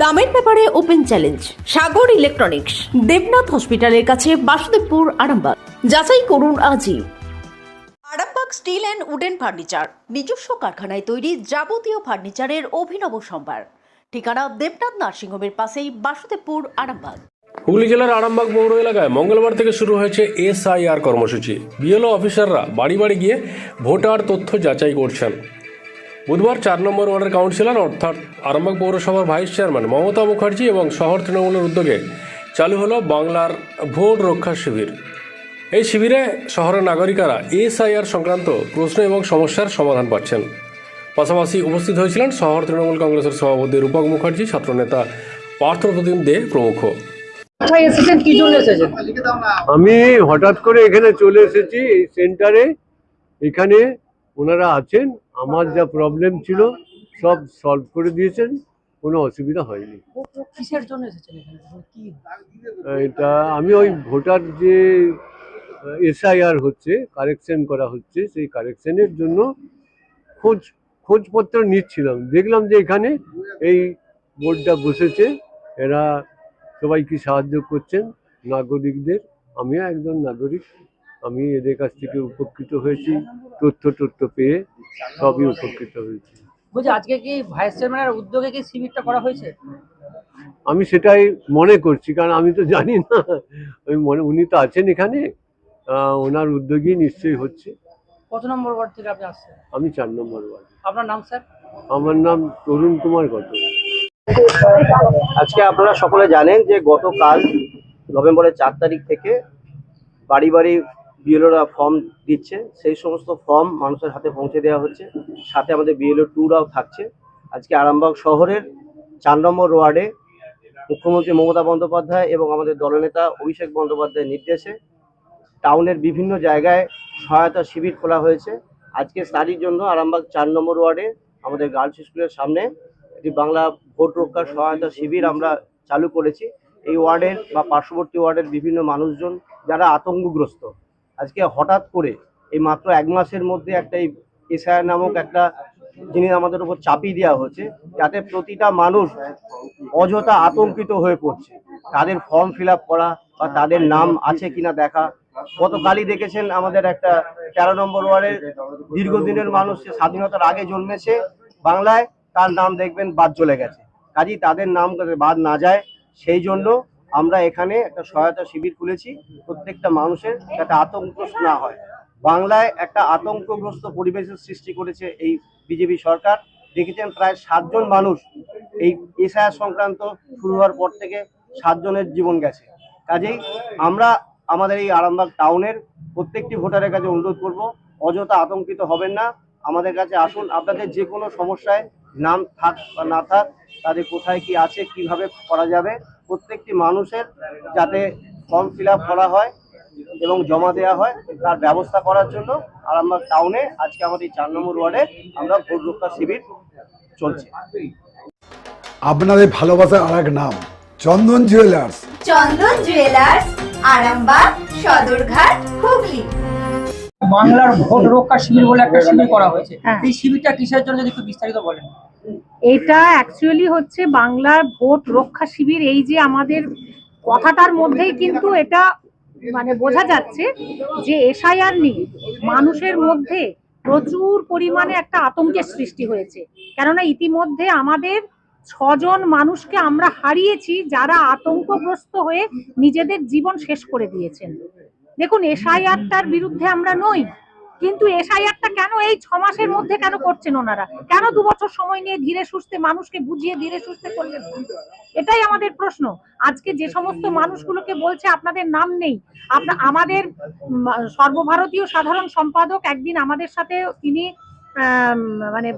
দামের ব্যাপারে open challenge Sagar electronics Debnath হসপিটালের কাছে বাসুদেবপুর আরামবাগ। যাচাই করুন আজই। Arambagh steel and wooden furniture নিজস্ব কারখানায় তৈরি যাবতীয় ফার্নিচারের অভিনব সম্ভার। ঠিকানা দেবনাথ নার্সিংহোমের পাশেই বাসুদেবপুর আরামবাগ। হুগলি জেলার আরামবাগ পৌর এলাকায় মঙ্গলবার থেকে শুরু হয়েছে এসআইআর কর্মসূচি। বিএলও অফিসাররা বাড়ি বাড়ি গিয়ে ভোটার তথ্য যাচাই করছেন। বুধবার চার নম্বর ওয়ার্ডের কাউন্সিলর অর্থাৎ আরামবাগ পৌরসভার ভাইস চেয়ারম্যান মমতা মুখার্জি এবং শহর তৃণমূলের উদ্যোগে চালু হলো বাংলার ভোট রক্ষা শিবির। এই শিবিরে শহরের নাগরিকরা এসআইআর সংক্রান্ত প্রশ্ন এবং সমস্যার সমাধান পাচ্ছেন। পাশাপাশি উপস্থিত হয়েছিলেন শহর তৃণমূল কংগ্রেসের সভাপতি রূপক মুখার্জি ছাত্রনেতা পার্থপ্রতিম দে প্রমুখ। আমি হঠাৎ করে এখানে চলে এসেছি এই সেন্টারে। এখানে ওনারা আছেন আমার যা প্রবলেম ছিল সব সলভ করে দিয়েছেন কোনো অসুবিধা হয়নি। কি? এটা আমি ওই ভোটার যে এসআইআর হচ্ছে কারেকশন করা হচ্ছে সেই কারেকশনের জন্য খোঁজ খোঁজপত্র নিচ্ছিলাম। দেখলাম যে এখানে এই বোর্ডটা বসেছে এরা সবাইকে সাহায্য করছেন? নাগরিকদের আমিও একজন নাগরিক আমি এদের কাছ থেকে উপকৃত হয়েছি। তথ্য তথ্য পেয়ে সবই উপকৃত হয়েছি। বলছি আজকে কি ভাইস চেয়ারম্যানের উদ্যোগে কি শিবিরটা করা হয়েছে? আমি সেটাই মনে করছি কারণ আমি তো জানি না। আমি মনে উনি তো আছেন এখানে আহ, ওনার উদ্যোগই নিশ্চয়ই হচ্ছে। কত নম্বর ওয়ার্ড থেকে আপনি আসছেন? আমি চার নম্বর ওয়ার্ড। আপনার নাম স্যার? আমার নাম তরুণ কুমার গত। আজকে আপনারা সকলে জানেন যে গতকাল নভেম্বরের চার তারিখ থেকে বাড়ি বাড়ি বিএলওরা ফর্ম দিচ্ছে, সেই সমস্ত ফর্ম মানুষের হাতে পৌঁছে দেওয়া হচ্ছে। সাথে আমাদের বিএলও টুরাও থাকছে। আজকে আরামবাগ শহরের চার নম্বর ওয়ার্ডে মুখ্যমন্ত্রী মমতা বন্দ্যোপাধ্যায় এবং আমাদের দলনেতা অভিষেক বন্দ্যোপাধ্যায়ের নির্দেশে টাউনের বিভিন্ন জায়গায় সহায়তা শিবির খোলা হয়েছে। আজকে তারই জন্য আরামবাগ চার নম্বর ওয়ার্ডে আমাদের গার্লস স্কুলের সামনে একটি বাংলা ভোট রক্ষার সহায়তা শিবির আমরা চালু করেছি। এই ওয়ার্ডের বা পার্শ্ববর্তী ওয়ার্ডের বিভিন্ন মানুষজন যারা আতঙ্কগ্রস্ত আজকে হঠাৎ করে এই মাত্র এক মাসের মধ্যে একটা এই এসআইআর নামক একটা জিনিস আমাদের উপর চাপিয়ে দেওয়া হচ্ছে, যাতে প্রতিটা মানুষ অযথা আতঙ্কিত হয়ে পড়ছে। তাদের ফর্ম ফিল করা বা তাদের নাম আছে কিনা দেখা। গতকালই দেখেছেন আমাদের একটা তেরো নম্বর ওয়ার্ডের দীর্ঘদিনের মানুষ স্বাধীনতার আগে জন্মেছে বাংলায়, তার নাম দেখবেন বাদ চলে গেছে। কাজেই তাদের নাম বাদ না যায়, সেই জন্য আমরা এখানে একটা সহায়তা শিবির খুলেছি। প্রত্যেকটা মানুষের যাতে আতঙ্কগ্রস্ত না হয়। বাংলায় একটা আতঙ্কগ্রস্ত পরিবেশের সৃষ্টি করেছে এই বিজেপি সরকার। দেখেছেন প্রায় সাতজন মানুষ এই এসআইআর সংক্রান্ত শুরু হওয়ার পর থেকে সাতজনের জীবন গেছে। কাজেই আমরা আমাদের এই আরামবাগ টাউনের প্রত্যেকটি ভোটারের কাছে অনুরোধ করব, অযথা আতঙ্কিত হবেন না। আমাদের কাছে আসুন, আপনাদের যে কোনো সমস্যায় নাম থাক বা না থাক, তাদের কোথায় কি আছে, কীভাবে করা যাবে প্রত্যেকটি মানুষের যাতে ফর্ম ফিল করা হয় এবং জমা দেওয়া হয় তার ব্যবস্থা করার জন্য আর আরামবাগ টাউনে আজকে আমাদের চার নম্বর ওয়ার্ডে আমরা ভোট রক্ষা শিবির চলছে। আপনাদের ভালোবাসার আর এক নাম চন্দন জুয়েলার্স। চন্দন জুয়েলার্স আরামবাগ সদরঘাট হুগলি। বাংলার ভোট রক্ষা শিবির বলে একটা শিবির করা হয়েছে। এই শিবিরটা কিসের জন্য যদি একটু বিস্তারিত বলেন? এটা অ্যাকচুয়ালি হচ্ছে বাংলার ভোট রক্ষা শিবির। এই যে আমাদের কথাটার মধ্যেই কিন্তু এটা মানে বোঝা যাচ্ছে যে এসআইআর নিয়ে মানুষের মধ্যে প্রচুর পরিমাণে একটা আতঙ্কের সৃষ্টি হয়েছে। কেননা ইতিমধ্যে আমাদের ছজন মানুষকে আমরা হারিয়েছি যারা আতঙ্কগ্রস্ত হয়ে নিজেদের জীবন শেষ করে দিয়েছেন। দেখুন, এসআইআরটার বিরুদ্ধে আমরা নই। কিন্তু এসআইআরটা কেন এই ছ মাসের মধ্যে কেন করছেন ওনারা? কেন দু বছর সময় নিয়ে ধীরে সুস্থে মানুষকে বুঝিয়ে ধীরে সুস্থে করলেন? এটাই আমাদের প্রশ্ন। আজকে যে সমস্ত মানুষগুলোকে বলছে আপনাদের নাম নেই আপনার আমাদের সর্বভারতীয় সাধারণ সম্পাদক একদিন আমাদের সাথে তিনি মানে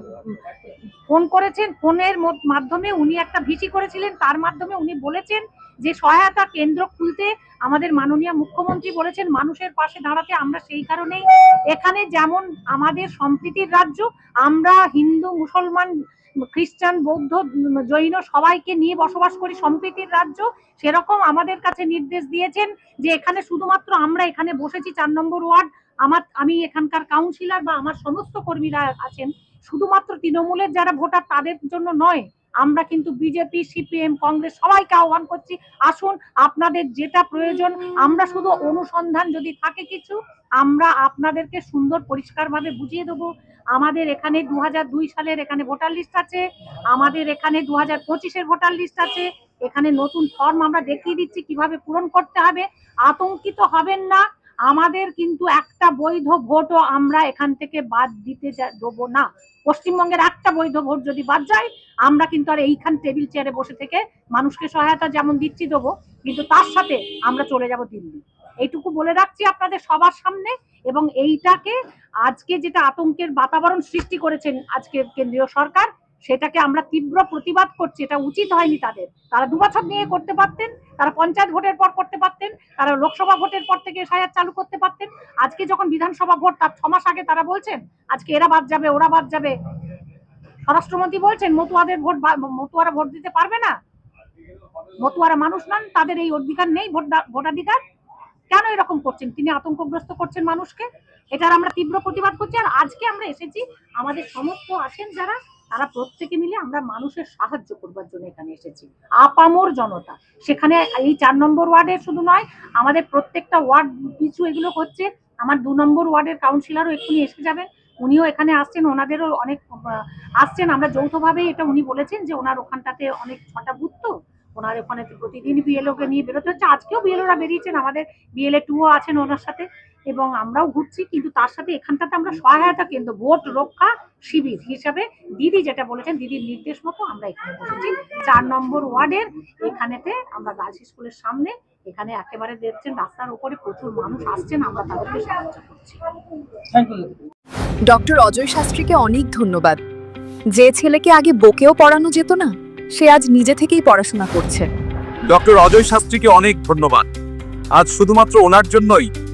ফোন করেছেন। ফোনের মাধ্যমে উনি একটা ভিসি করেছিলেন, তার মাধ্যমে উনি বলেছেন যে সহায়তা কেন্দ্র খুলতে আমাদের মাননীয় মুখ্যমন্ত্রী বলেছেন, মানুষের পাশে দাঁড়াতে আমরা সেই কারণেই। এখানে যেমন আমাদের সম্প্রীতির রাজ্য, আমরা হিন্দু, মুসলমান, খ্রিস্টান, বৌদ্ধ, জৈন সবাইকে নিয়ে বসবাস করি সম্প্রীতির রাজ্য, সেরকম আমাদের কাছে নির্দেশ দিয়েছেন যে এখানে শুধুমাত্র আমরা এখানে বসেছি চার নম্বর ওয়ার্ড, আমার, আমি এখানকার কাউন্সিলর বা আমার সমস্ত কর্মীরা আছেন। শুধুমাত্র তৃণমূলের যারা ভোটার তাদের জন্য নয় আমরা কিন্তু বিজেপি, সিপিএম, কংগ্রেস সবাইকে আহ্বান করছি, আসুন আপনাদের যেটা প্রয়োজন, আমরা শুধু অনুসন্ধান যদি থাকে কিছু, আমরা আপনাদেরকে সুন্দর পরিষ্কারভাবে বুঝিয়ে দেবো। আমাদের এখানে দু সালের এখানে ভোটার লিস্ট আছে, আমাদের এখানে দু হাজার পঁচিশের ভোটার লিস্ট আছে, এখানে নতুন ফর্ম আমরা দেখিয়ে দিচ্ছি কীভাবে পূরণ করতে হবে। আতঙ্কিত হবেন না আমাদের কিন্তু একটা বৈধ ভোটও আমরা এখান থেকে বাদ দিতে দেবো না। পশ্চিমবঙ্গের একটা বৈধ ভোট যদি বাদ যায়, আমরা কিন্তু আর এইখান টেবিল চেয়ারে বসে থেকে মানুষকে সহায়তা যেমন দিচ্ছি দেবো, কিন্তু তার সাথে আমরা চলে যাব দিল্লি। এইটুকু বলে রাখছি আপনাদের সবার সামনে এবং এইটাকে আজকে যেটা আতঙ্কের বাতাবরণ সৃষ্টি করেছেন আজকে কেন্দ্রীয় সরকার সেটাকে আমরা তীব্র প্রতিবাদ করছি, এটা উচিত হয়নি তাদের। তারা দু বছর নিয়ে করতে পারতেন, তারা পঞ্চায়েত ভোটের পর করতে পারতেন, তারা লোকসভা ভোটের পর থেকে সায়াত চালু করতে পারতেন। আজকে যখন বিধানসভা ভোট, তার ছ মাস আগে তারা বলছেন, আজকে এরা বাদ যাবে, ওরা বাদ যাবে। স্বরাষ্ট্রমন্ত্রী বলছেন, মতুয়াদের ভোট মতুয়ারা ভোট দিতে পারবে না। মতুয়ারা মানুষ নন, তাদের এই অধিকার নেই, ভোট ভোটাধিকার। কেন এরকম করছেন? তিনি আতঙ্কগ্রস্ত করছেন মানুষকে। এটার আমরা তীব্র প্রতিবাদ করছি, আর আজকে আমরা এসেছি, আমাদের সমস্ত আছেন যারা তারা প্রত্যেকে মিলে আমরা মানুষের সাহায্য করবার জন্য এখানে এসেছি। আপামর জনতা। সেখানে এই চার নম্বর ওয়ার্ডের শুধু নয়, আমাদের প্রত্যেকটা ওয়ার্ড পিছু এগুলো হচ্ছে আমার দু নম্বর ওয়ার্ডের কাউন্সিলরও এক্ষুনি এসে যাবেন উনিও এখানে আসছেন, ওনাদেরও অনেক, আসছেন। আমরা যৌথভাবে এটা উনি বলেছেন যে ওনার ওখানটাতে অনেক ছটা বুথ তো। ওনার ওখানে প্রতিদিন বিএলও কে নিয়ে বেরোতে হচ্ছে। আজকেও বিএলওরা বেরিয়েছেন। আমাদের বিএলএ টুও আছেন ওনার সাথে। এবং আমরাও ঘুরছি কিন্তু তার সাথে এখানটাতে আমরা সহায়তা কেন্দ্র ভোট রক্ষা শিবির হিসাবে দিদি যেটা বলেছেন দিদির নির্দেশ মতো আমরা এখানে বসেছি। চার নম্বর ওয়ার্ডের এখানেতে আমরা গার্লস স্কুলের সামনে এখানে একেবারে দেখছেন রাস্তার উপরে প্রচুর মানুষ আসছেন আমরা তাদেরকে সাহায্য করছি। ডক্টর অজয় শাস্ত্রীকে অনেক ধন্যবাদ। যে ছেলেকে আগে বকেও পড়ানো যেত না সে আজ নিজে থেকেই পড়াশোনা করছে। ডক্টর অজয় শাস্ত্রীকে অনেক ধন্যবাদ। আজ শুধুমাত্র ওনার জন্যই